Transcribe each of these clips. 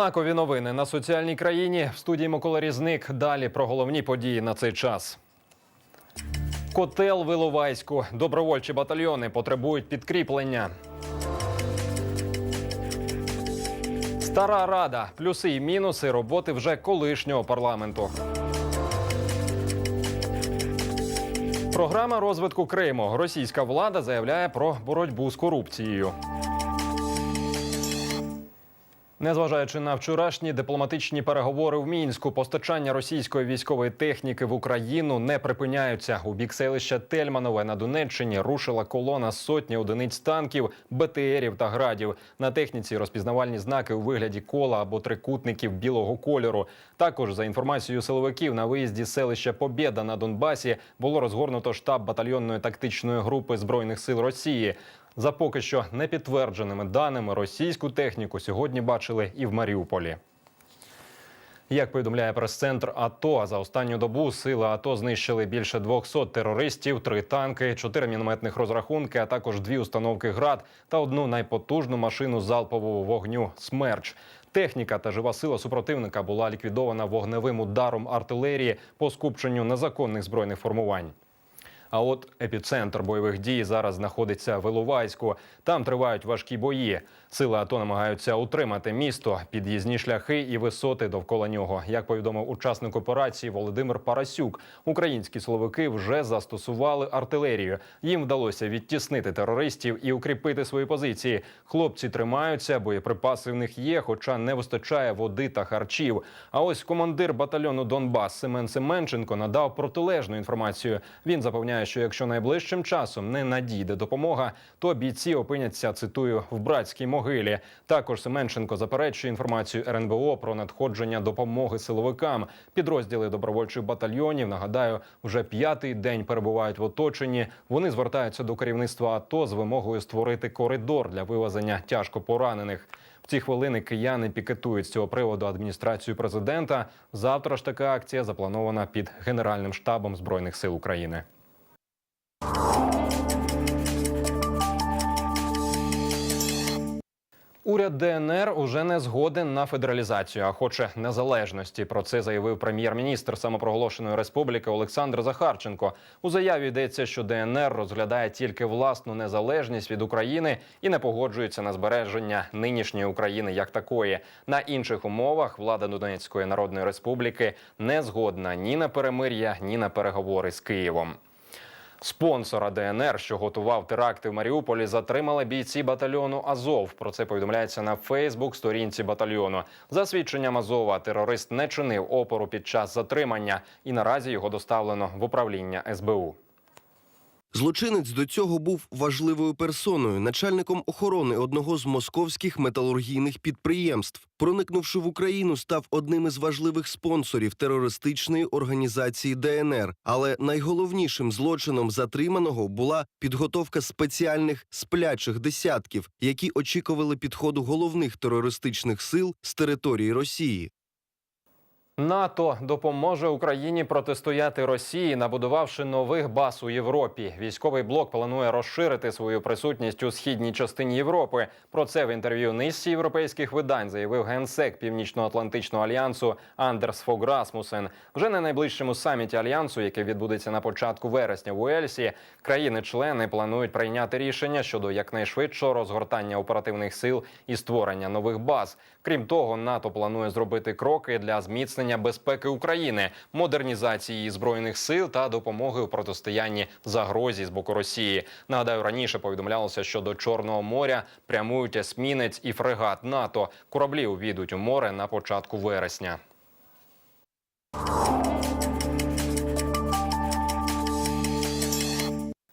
Знакові новини на соціальній країні в студії Микола Різник. Далі про головні події на цей час. Котел в Іловайську. Добровольчі батальйони потребують підкріплення. Стара рада. Плюси і мінуси роботи вже колишнього парламенту. Програма розвитку Криму. Російська влада заявляє про боротьбу з корупцією. Незважаючи на вчорашні дипломатичні переговори в мінську, постачання російської військової техніки в Україну не припиняються. У бік селища Тельманове на Донеччині рушила колона сотні одиниць танків, БТРів та градів. На техніці розпізнавальні знаки у вигляді кола або трикутників білого кольору. Також за інформацією силовиків на виїзді селища Побєда на Донбасі було розгорнуто штаб батальйонної тактичної групи збройних сил Росії. За поки що непідтвердженими даними російську техніку сьогодні бачили і в Маріуполі. Як повідомляє прес-центр АТО, за останню добу сили АТО знищили більше 200 терористів, три танки, чотири мінометних розрахунки, а також дві установки ГРАД та одну найпотужну машину залпового вогню Смерч. Техніка та жива сила супротивника була ліквідована вогневим ударом артилерії по скупченню незаконних збройних формувань. А от епіцентр бойових дій зараз знаходиться в Іловайську. Там тривають важкі бої. Сили АТО намагаються утримати місто, під'їзні шляхи і висоти довкола нього. Як повідомив учасник операції Володимир Парасюк, українські силовики вже застосували артилерію. Їм вдалося відтіснити терористів і укріпити свої позиції. Хлопці тримаються, боєприпаси в них є, хоча не вистачає води та харчів. А ось командир батальйону Донбас Семен Семенченко надав протилежну інформацію. Він запевняє, що якщо найближчим часом не надійде допомога, то бійці опиняться цитую в братській могилі. Також Семенченко заперечує інформацію РНБО про надходження допомоги силовикам. Підрозділи добровольчих батальйонів нагадаю, вже п'ятий день перебувають в оточенні. Вони звертаються до керівництва АТО з вимогою створити коридор для вивезення тяжко поранених. В ці хвилини кияни пікетують з цього приводу адміністрацію президента. Завтра ж така акція запланована під Генеральним штабом збройних сил України. Уряд ДНР уже не згоден на федералізацію, а хоче незалежності. Про це заявив прем'єр-міністр самопроголошеної республіки Олександр Захарченко. У заяві йдеться, що ДНР розглядає тільки власну незалежність від України і не погоджується на збереження нинішньої України як такої. На інших умовах влада Донецької народної республіки не згодна ні на перемир'я, ні на переговори з Києвом. Спонсора ДНР, що готував теракти в Маріуполі, затримали бійці батальйону Азов. Про це повідомляється на Фейсбук сторінці батальйону. За свідченням Азова, терорист не чинив опору під час затримання, і наразі його доставлено в управління СБУ. Злочинець до цього був важливою персоною, начальником охорони одного з московських металургійних підприємств. Проникнувши в Україну, став одним із важливих спонсорів терористичної організації ДНР. Але найголовнішим злочином затриманого була підготовка спеціальних сплячих десятків, які очікували підходу головних терористичних сил з території Росії. НАТО допоможе Україні протистояти Росії, набудувавши нових баз у Європі. Військовий блок планує розширити свою присутність у східній частині Європи. Про це в інтерв'ю низці європейських видань заявив генсек Північно-Атлантичного альянсу Андерс Фог Расмусен. Вже на найближчому саміті альянсу, який відбудеться на початку вересня в Уельсі, країни-члени планують прийняти рішення щодо якнайшвидшого розгортання оперативних сил і створення нових баз. Крім того, НАТО планує зробити кроки для зміцнення безпеки України, модернізації збройних сил та допомоги у протистоянні загрозі з боку Росії. Нагадаю, раніше повідомлялося, що до Чорного моря прямують есмінець і фрегат НАТО. Кораблі увійдуть у море на початку вересня.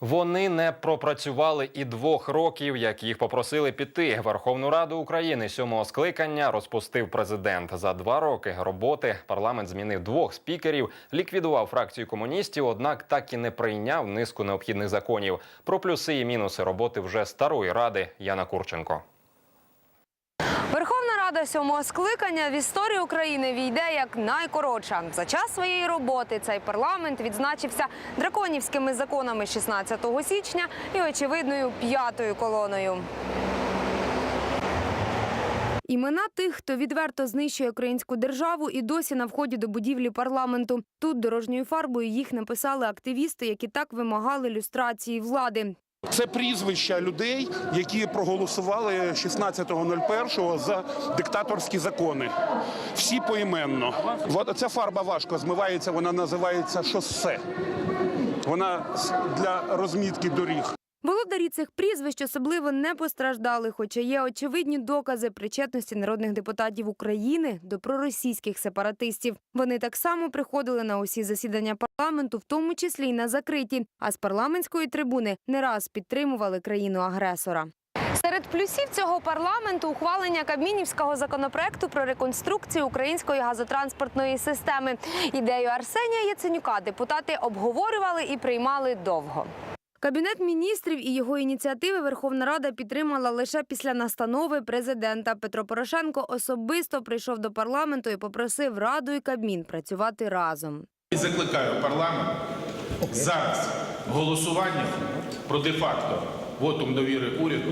Вони не пропрацювали і двох років, як їх попросили піти. Верховну Раду України сьомого скликання розпустив президент. За два роки роботи парламент змінив двох спікерів, ліквідував фракцію комуністів, однак так і не прийняв низку необхідних законів. Про плюси і мінуси роботи вже старої ради Яна Курченко. Рада сьомого скликання в історію України війде як найкоротша. За час своєї роботи цей парламент відзначився драконівськими законами 16 січня і очевидною п'ятою колоною. Імена тих, хто відверто знищує українську державу, і досі на вході до будівлі парламенту. Тут дорожньою фарбою їх написали активісти, які так вимагали люстрації влади. Це прізвища людей, які проголосували 16.01 за диктаторські закони. Всі поіменно. Ця фарба важко змивається, вона називається шосе. Вона для розмітки доріг. Володарі цих прізвищ особливо не постраждали, хоча є очевидні докази причетності народних депутатів України до проросійських сепаратистів. Вони так само приходили на усі засідання парламенту, в тому числі й на закриті, а з парламентської трибуни не раз підтримували країну-агресора. Серед плюсів цього парламенту ухвалення кабмінівського законопроекту про реконструкцію української газотранспортної системи. Ідею Арсенія Яценюка депутати обговорювали і приймали довго. Кабінет міністрів і його ініціативи Верховна Рада підтримала лише після настанови президента. Петро Порошенко особисто прийшов до парламенту і попросив Раду і Кабмін працювати разом. І закликаю парламент зараз голосуванням про де-факто вотум довіри уряду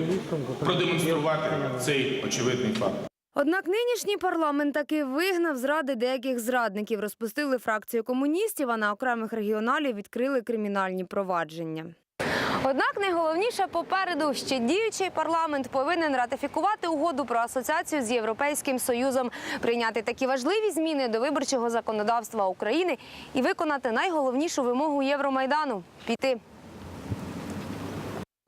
продемонструвати цей очевидний факт. Однак нинішній парламент таки вигнав з ради деяких зрадників, розпустили фракцію комуністів, а на окремих регіоналів відкрили кримінальні провадження. Однак найголовніше попереду ще діючий парламент повинен ратифікувати угоду про асоціацію з Європейським Союзом, прийняти такі важливі зміни до виборчого законодавства України і виконати найголовнішу вимогу Євромайдану піти.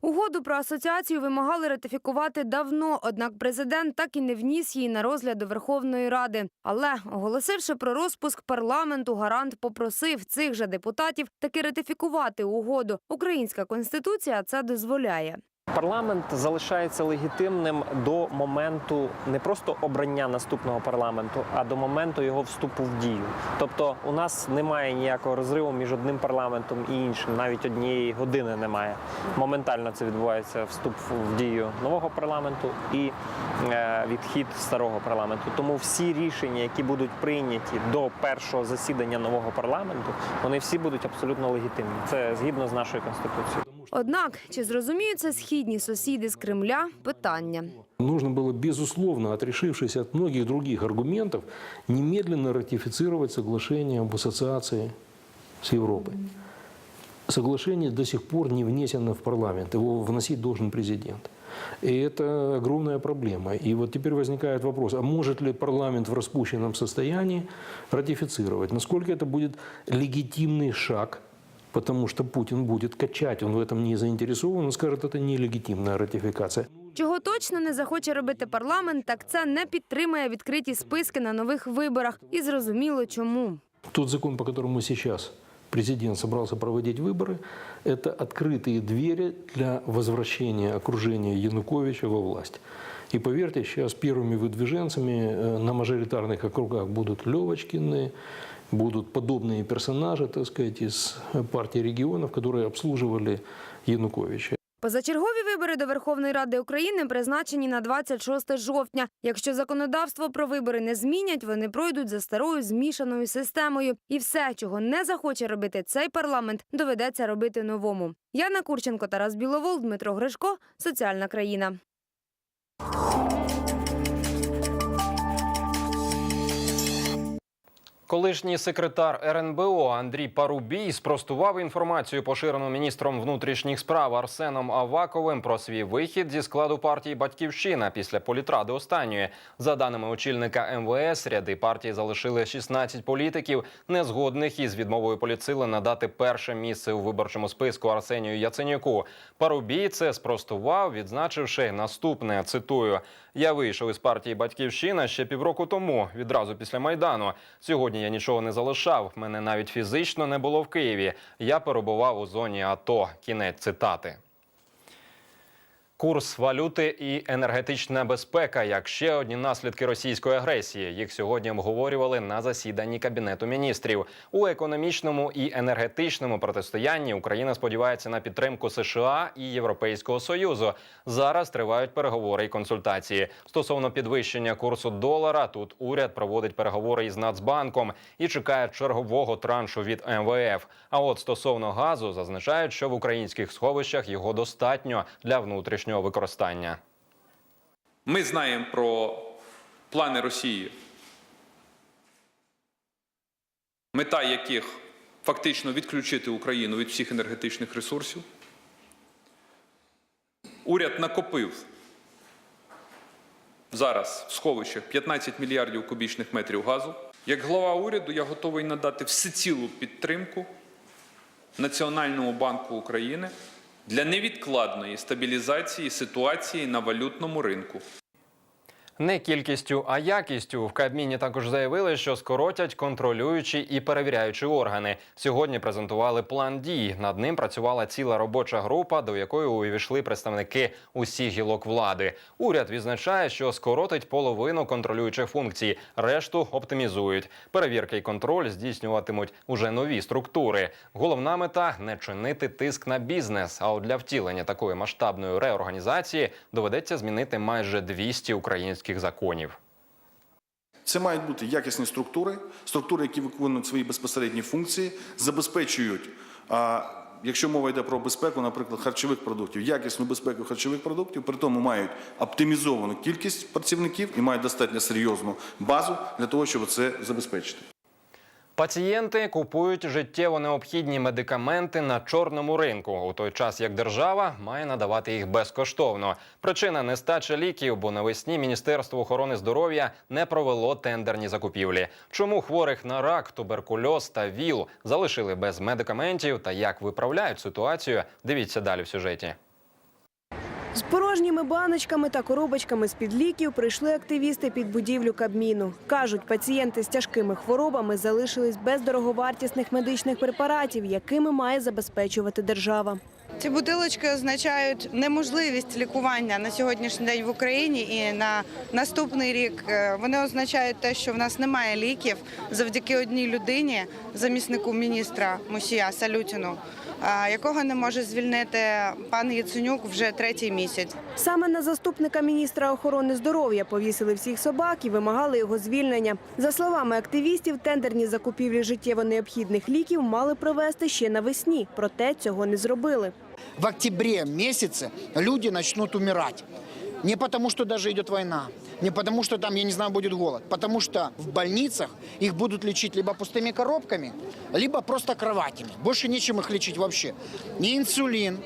Угоду про асоціацію вимагали ратифікувати давно, однак президент так і не вніс її на розгляд Верховної Ради. Але, оголосивши про розпуск парламенту, гарант попросив цих же депутатів таки ратифікувати угоду. Українська конституція це дозволяє. Парламент залишається легітимним до моменту не просто обрання наступного парламенту, а до моменту його вступу в дію. Тобто, у нас немає ніякого розриву між одним парламентом і іншим, навіть однієї години немає. Моментально це відбувається вступ в дію нового парламенту і е, відхід старого парламенту. Тому всі рішення, які будуть прийняті до першого засідання нового парламенту, вони всі будуть абсолютно легітимні. Це згідно з нашою конституцією. Однак, чи зрозуміють це східні сусіди з Кремля? Питання. Нужно было, безусловно, отрешившись от многих других аргументов, немедленно ратифицировать соглашение об ассоциации с Европой. Соглашение до сих пор не внесено в парламент, его вносить должен президент. И это огромная проблема. И вот теперь возникает вопрос, а может ли парламент в распущенном состоянии ратифицировать? Насколько это будет легитимный шаг Потому что Путин будет качать, он в этом не заинтересован, он скажет, это нелегитимная ратификация. Чого точно не захоче робити парламент, так це не підтримає відкриті списки на нових виборах. І зрозуміло, чому. Тот закон, по которому сейчас президент собрался проводить выборы, это открытые двери для возвращения окружения Януковича во власть. И поверьте, сейчас первыми выдвиженцами э, на мажоритарных округах будут Левочкины, будут подобные персонажи, так сказать, из партии регионов, которые обслуживали Януковича. Позачергові вибори до Верховної Ради України призначені на 26 жовтня. Якщо законодавство про вибори не змінять, вони пройдуть за старою змішаною системою. І все, чого не захоче робити цей парламент, доведеться робити новому. Яна Курченко, Тарас Біловол, Дмитро Гришко. Соціальна країна. Колишній секретар РНБО Андрій Парубій спростував інформацію, поширену міністром внутрішніх справ Арсеном Аваковим про свій вихід зі складу партії Батьківщина після політради останньої. За даними очільника МВС, ряди партії залишили 16 політиків, незгодних із відмовою поліцили надати перше місце у виборчому списку Арсенію Яценюку. Парубій це спростував, відзначивши наступне. Цитую: я вийшов із партії Батьківщина ще півроку тому, відразу після майдану. Сьогодні я нічого не залишав. Мене навіть фізично не було в Києві. Я перебував у зоні АТО. Кінець цитати. Курс валюти і енергетична безпека як ще одні наслідки російської агресії. Їх сьогодні обговорювали на засіданні кабінету міністрів. У економічному і енергетичному протистоянні Україна сподівається на підтримку США і Європейського союзу. Зараз тривають переговори і консультації стосовно підвищення курсу долара. Тут уряд проводить переговори із Нацбанком і чекає чергового траншу від МВФ. А от стосовно газу зазначають, що в українських сховищах його достатньо для внутрішнього використання. Ми знаємо про плани Росії, мета яких фактично відключити Україну від всіх енергетичних ресурсів. Уряд накопив зараз в сховищах 15 мільярдів кубічних метрів газу. Як глава уряду я готовий надати всецілу підтримку Національному банку України для невідкладної стабілізації ситуації на валютному ринку. Не кількістю, а якістю в Кабміні також заявили, що скоротять контролюючі і перевіряючі органи. Сьогодні презентували план дій. Над ним працювала ціла робоча група, до якої увійшли представники усіх гілок влади. Уряд відзначає, що скоротить половину контролюючих функцій, решту оптимізують. Перевірки і контроль здійснюватимуть уже нові структури. Головна мета не чинити тиск на бізнес. А от для втілення такої масштабної реорганізації доведеться змінити майже 200 українських законів. Це мають бути якісні структури, структури, які виконують свої безпосередні функції, забезпечують, якщо мова йде про безпеку, наприклад, харчових продуктів, якісну безпеку харчових продуктів, при тому мають оптимізовану кількість працівників і мають достатньо серйозну базу для того, щоб це забезпечити. Пацієнти купують життєво необхідні медикаменти на чорному ринку, у той час як держава має надавати їх безкоштовно. Причина нестача ліків, бо навесні Міністерство охорони здоров'я не провело тендерні закупівлі. Чому хворих на рак, туберкульоз та ВІЛ залишили без медикаментів та як виправляють ситуацію? Дивіться далі в сюжеті. З порожніми баночками та коробочками з-під ліків прийшли активісти під будівлю Кабміну. Кажуть, пацієнти з тяжкими хворобами залишились без дороговартісних медичних препаратів, якими має забезпечувати держава. Ці бутилочки означають неможливість лікування на сьогоднішній день в Україні і на наступний рік. Е, Вони означають те, що в нас немає ліків завдяки одній людині, заміснику міністра Мусія Салютіну, якого не може звільнити пан Яценюк вже третій місяць. Саме на заступника міністра охорони здоров'я повісили всіх собак і вимагали його звільнення. За словами активістів, тендерні закупівлі життєво необхідних ліків мали провести ще навесні, проте цього не зробили. в октябре месяце люди начнут умирать. Не потому, что даже идет война, не потому, что там, я не знаю, будет голод, потому что в больницах их будут лечить либо пустыми коробками, либо просто кроватями. Больше нечем их лечить вообще. Ни инсулин,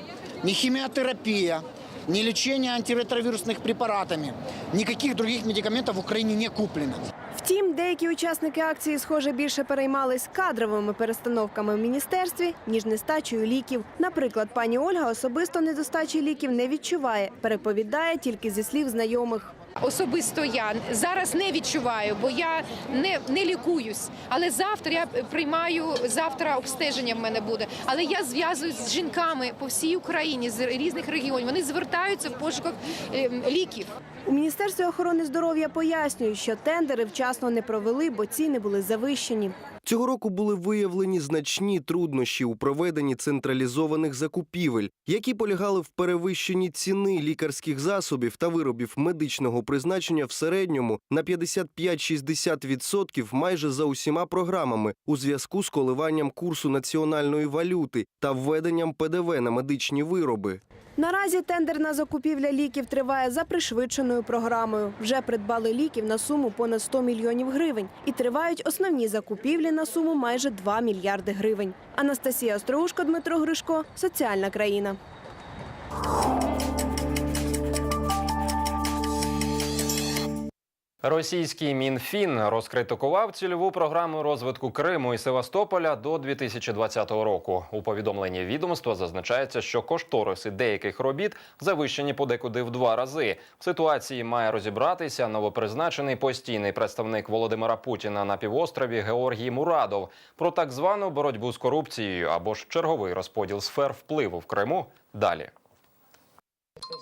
ни химиотерапия, ни лечение антиретровирусных препаратами. Никаких других медикаментов в Украине не куплено. Втім, деякі учасники акції, схоже, більше переймались кадровими перестановками в міністерстві, ніж нестачею ліків. Наприклад, пані Ольга особисто недостачі ліків не відчуває, переповідає тільки зі слів знайомих. Особисто я зараз не відчуваю, бо я не, не лікуюсь. Але завтра я приймаю завтра обстеження в мене буде. Але я зв'язуюсь з жінками по всій Україні з різних регіонів. Вони звертаються в пошуках ем, ліків. У міністерстві охорони здоров'я пояснюють, що тендери вчасно не провели, бо ціни були завищені. Цього року були виявлені значні труднощі у проведенні централізованих закупівель, які полягали в перевищенні ціни лікарських засобів та виробів медичного призначення в середньому на 55-60% майже за усіма програмами у зв'язку з коливанням курсу національної валюти та введенням ПДВ на медичні вироби. Наразі тендерна закупівля ліків триває за пришвидшеною програмою. Вже придбали ліків на суму понад 100 мільйонів гривень і тривають основні закупівлі на суму майже 2 мільярди гривень. Анастасія Остроушко, Дмитро Гришко, соціальна країна. Російський мінфін розкритикував цільову програму розвитку Криму і Севастополя до 2020 року. У повідомленні відомства зазначається, що кошториси деяких робіт завищені подекуди в два рази. В ситуації має розібратися новопризначений постійний представник Володимира Путіна на півострові Георгій Мурадов про так звану боротьбу з корупцією або ж черговий розподіл сфер впливу в Криму. Далі.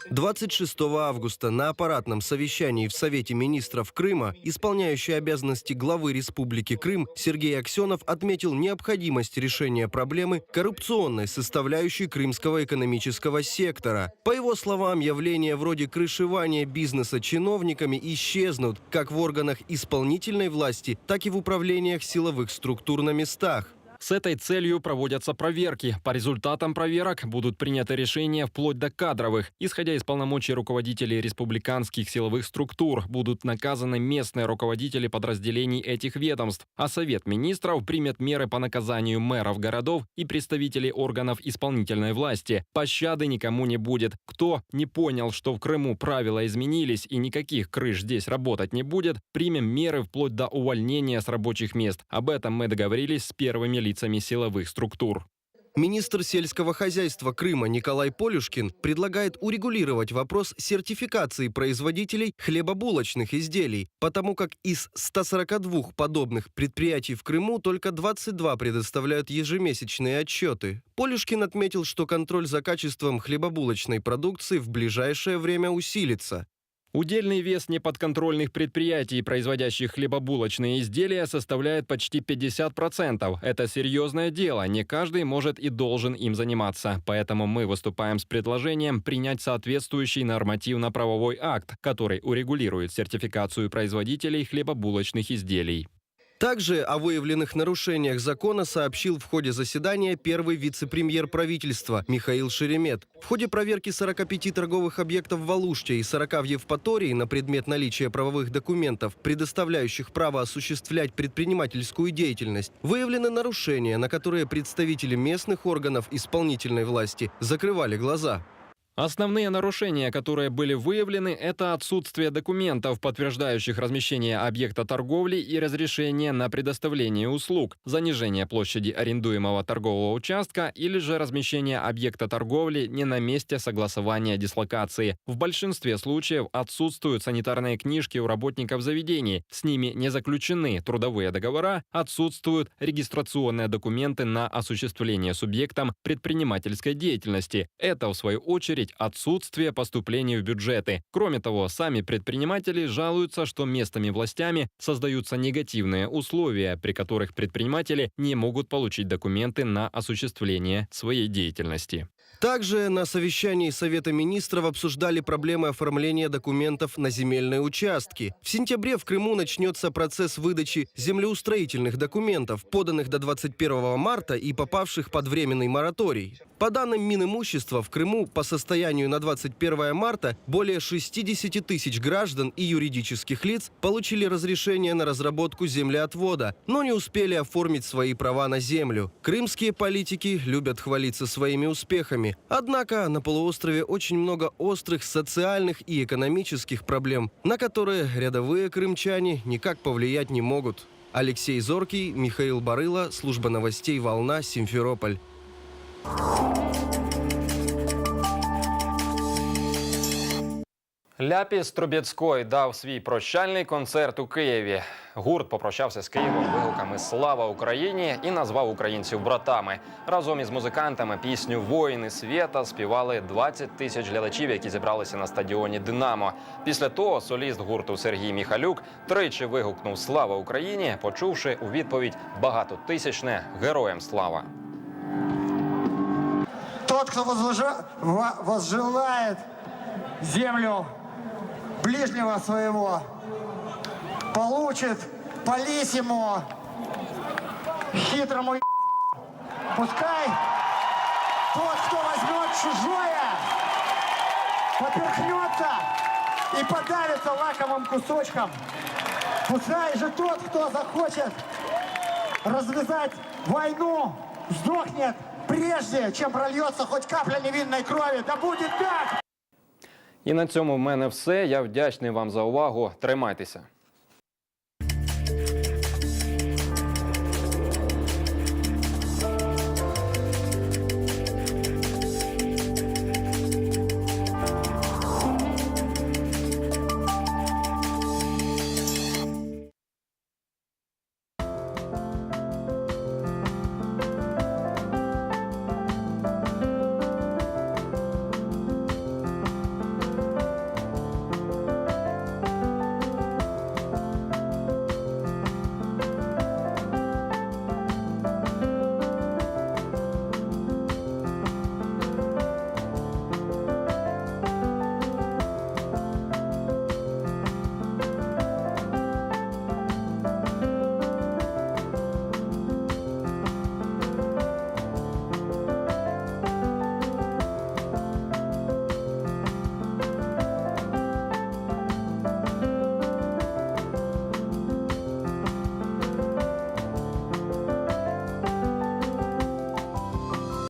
26 августа на аппаратном совещании в Совете министров Крыма исполняющий обязанности главы Республики Крым Сергей Аксенов отметил необходимость решения проблемы коррупционной составляющей крымского экономического сектора. По его словам, явления вроде крышевания бизнеса чиновниками исчезнут как в органах исполнительной власти, так и в управлениях силовых структур на местах. С этой целью проводятся проверки. По результатам проверок будут приняты решения вплоть до кадровых. Исходя из полномочий руководителей республиканских силовых структур, будут наказаны местные руководители подразделений этих ведомств, а Совет министров примет меры по наказанию мэров городов и представителей органов исполнительной власти. Пощады никому не будет. Кто не понял, что в Крыму правила изменились и никаких крыш здесь работать не будет, примем меры вплоть до увольнения с рабочих мест. Об этом мы договорились с первыми лицами силовых структур. Министр сельского хозяйства Крыма Николай Полюшкин предлагает урегулировать вопрос сертификации производителей хлебобулочных изделий, потому как из 142 подобных предприятий в Крыму только 22 предоставляют ежемесячные отчеты. Полюшкин отметил, что контроль за качеством хлебобулочной продукции в ближайшее время усилится. Удельный вес неподконтрольных предприятий, производящих хлебобулочные изделия, составляет почти 50%. Это серьезное дело, не каждый может и должен им заниматься. Поэтому мы выступаем с предложением принять соответствующий нормативно-правовой акт, который урегулирует сертификацию производителей хлебобулочных изделий. Также о выявленных нарушениях закона сообщил в ходе заседания первый вице-премьер правительства Михаил Шеремет. В ходе проверки 45 торговых объектов в Алуште и 40 в Евпатории на предмет наличия правовых документов, предоставляющих право осуществлять предпринимательскую деятельность, выявлены нарушения, на которые представители местных органов исполнительной власти закрывали глаза. Основные нарушения, которые были выявлены, это отсутствие документов, подтверждающих размещение объекта торговли и разрешение на предоставление услуг, занижение площади арендуемого торгового участка или же размещение объекта торговли не на месте согласования дислокации. В большинстве случаев отсутствуют санитарные книжки у работников заведений, с ними не заключены трудовые договора, отсутствуют регистрационные документы на осуществление субъектом предпринимательской деятельности. Это, в свою очередь, отсутствие поступлений в бюджеты. Кроме того, сами предприниматели жалуются, что местными властями создаются негативные условия, при которых предприниматели не могут получить документы на осуществление своей деятельности. Также на совещании Совета министров обсуждали проблемы оформления документов на земельные участки. В сентябре в Крыму начнется процесс выдачи землеустроительных документов, поданных до 21 марта и попавших под временный мораторий. По данным Минимущества, в Крыму по состоянию на 21 марта более 60 тысяч граждан и юридических лиц получили разрешение на разработку землеотвода, но не успели оформить свои права на землю. Крымские политики любят хвалиться своими успехами. Однако на полуострове очень много острых социальных и экономических проблем, на которые рядовые крымчане никак повлиять не могут. Алексей Зоркий, Михаил Барыла, служба новостей «Волна», Симферополь. Ляпіс Трубецькой дав свій прощальний концерт у Києві. Гурт попрощався з Києвом вигуками Слава Україні і назвав українців братами. Разом із музикантами пісню Воїни світа співали 20 тисяч глядачів, які зібралися на стадіоні Динамо. Після того соліст гурту Сергій Міхалюк тричі вигукнув Слава Україні, почувши у відповідь багатотисячне Героям слава. Тот, кто возложа- во- землю ближнего своего, получит по лисему, хитрому Пускай тот, кто возьмет чужое, поперхнется и подавится лакомым кусочком. Пускай же тот, кто захочет развязать войну, сдохнет прежде, чем прольется хоть капля невинной крови. Да будет так! І на цьому в мене все. Я вдячний вам за увагу. Тримайтеся.